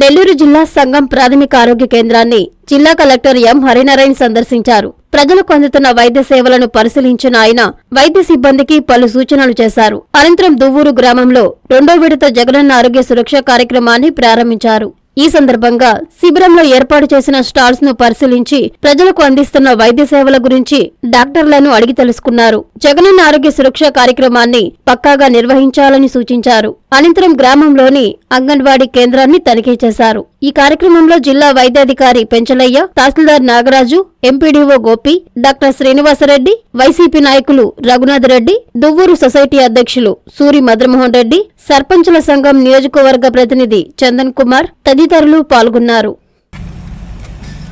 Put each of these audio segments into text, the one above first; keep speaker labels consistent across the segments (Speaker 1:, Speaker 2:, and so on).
Speaker 1: నెల్లూరు జిల్లా సంఘం ప్రాథమిక ఆరోగ్య కేంద్రాన్ని జిల్లా కలెక్టర్ ఎం హరినారాయణ సందర్శించారు. ప్రజలకు అందుతున్న వైద్య సేవలను పరిశీలించిన ఆయన వైద్య సిబ్బందికి పలు సూచనలు చేశారు. అనంతరం దువ్వూరు గ్రామంలో రెండో విడత జగనన్న ఆరోగ్య సురక్ష కార్యక్రమాన్ని ప్రారంభించారు. ఈ సందర్భంగా శిబిరంలో ఏర్పాటు చేసిన స్టాల్స్ను పరిశీలించి ప్రజలకు అందిస్తున్న వైద్య సేవల గురించి డాక్టర్లను అడిగి తెలుసుకున్నారు. జగనన్న ఆరోగ్య సురక్ష కార్యక్రమాన్ని పక్కాగా నిర్వహించాలని సూచించారు. అనంతరం గ్రామంలోని అంగన్వాడీ కేంద్రాన్ని తనిఖీ చేశారు. ఈ కార్యక్రమంలో జిల్లా వైద్యాధికారి Penchalaiah tahsildar Nagaraju MPDO Gopi doctor Srinivasareddy YCP నాయకులు రఘునాథ్ రెడ్డి దువ్వూరు సొసైటీ అధ్యక్షులు సూరి మదన్మోహన్ రెడ్డి సర్పంచుల సంఘం నియోజకవర్గ ప్రతినిధి చందన్ కుమార్ తదితరులు పాల్గొన్నారు.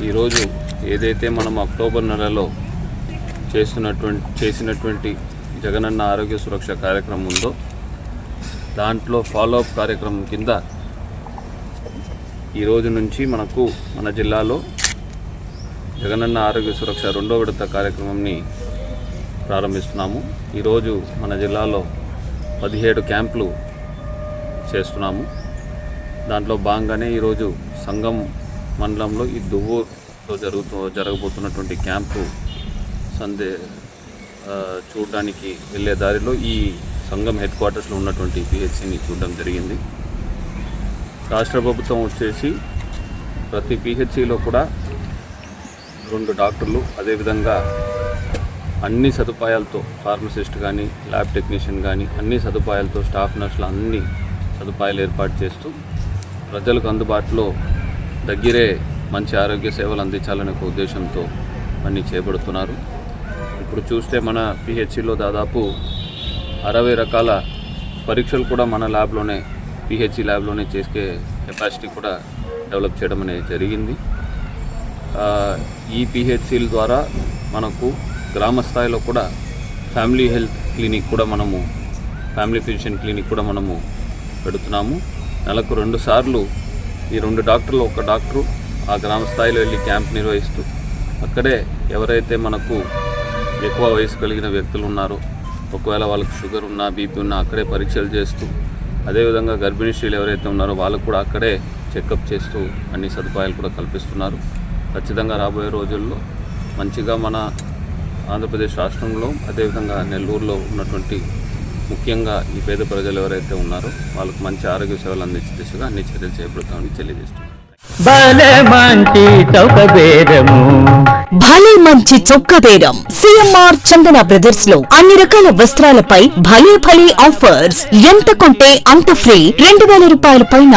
Speaker 2: ఈరోజు ఏదైతే మనం అక్టోబర్ నెలలో చేస్తున్నటువంటి చేసినటువంటి జగనన్న ఆరోగ్య సురక్ష కార్యక్రమం ఉందో దాంట్లో ఫాలోఅప్ కార్యక్రమం కింద ఈ రోజు నుంచి మనకు మన జిల్లాలో జగనన్న ఆరోగ్య సురక్ష రెండో విడత కార్యక్రమంని ప్రారంభిస్తున్నాము. ఈరోజు మన జిల్లాలో పదిహేడు క్యాంపులు చేస్తున్నాము. దాంట్లో భాగంగానే ఈరోజు సంఘం మండలంలో ఈ దువ్వూరులో జరుగుతూ జరగబోతున్నటువంటి క్యాంపు సందే చూడడానికి వెళ్ళే దారిలో ఈ సంఘం హెడ్ క్వార్టర్స్లో ఉన్నటువంటి పిహెచ్సిని చూడడం జరిగింది. రాష్ట్ర ప్రభుత్వం వచ్చేసి ప్రతి పిహెచ్సిలో కూడా రెండు డాక్టర్లు అదేవిధంగా అన్ని సదుపాయాలతో ఫార్మసిస్ట్ కానీ ల్యాబ్ టెక్నీషియన్ కానీ అన్ని సదుపాయాలతో స్టాఫ్ నర్సులు అన్ని సదుపాయాలు ఏర్పాటు చేస్తూ ప్రజలకు అందుబాటులో దగ్గరే మంచి ఆరోగ్య సేవలు అందించాలనే ఒక ఉద్దేశంతో అన్ని చేపడుతున్నారు. ఇప్పుడు చూస్తే మన పిహెచ్సిలో దాదాపు అరవై రకాల పరీక్షలు కూడా మన ల్యాబ్లోనే పిహెచ్సి ల్యాబ్లోనే చేసే కెపాసిటీ కూడా డెవలప్ చేయడం అనేది జరిగింది. ఈ పిహెచ్సిల ద్వారా మనకు గ్రామ స్థాయిలో కూడా ఫ్యామిలీ హెల్త్ క్లినిక్ కూడా మనము ఫ్యామిలీ ఫిజిషియన్ క్లినిక్ కూడా మనము పెడుతున్నాము. నెలకు రెండు సార్లు ఈ రెండు డాక్టర్లు ఒక డాక్టరు ఆ గ్రామ స్థాయిలో వెళ్ళి క్యాంప్ నిర్వహిస్తూ అక్కడే ఎవరైతే మనకు ఎక్కువ వయసు కలిగిన వ్యక్తులు ఉన్నారో ఒకవేళ వాళ్ళకి షుగర్ ఉన్నా బీపీ ఉన్నా అక్కడే పరీక్షలు చేస్తూ అదేవిధంగా గర్భిణీ స్త్రీలు ఎవరైతే ఉన్నారో వాళ్ళకు కూడా అక్కడే చెకప్ చేస్తూ అన్ని సదుపాయాలు కూడా కల్పిస్తున్నారు. ఖచ్చితంగా రాబోయే రోజుల్లో మంచిగా మన ఆంధ్రప్రదేశ్ రాష్ట్రంలో అదేవిధంగా నెల్లూరులో ఉన్నటువంటి ముఖ్యంగా ఈ పేద ప్రజలు ఎవరైతే ఉన్నారో వాళ్ళకు మంచి ఆరోగ్య సేవలు అందించే దిశగా అన్ని చర్యలు చేపడతామని తెలియజేస్తున్నాను
Speaker 3: భలే మంచి
Speaker 4: చొక్క బేరం. సిఎంఆర్ చందన బ్రదర్స్లో అన్ని రకాల వస్త్రాలపై భలే భలే ఆఫర్స్. ఎంత కొంటే అంత ఫ్రీ. రెండు వేల రూపాయల పైన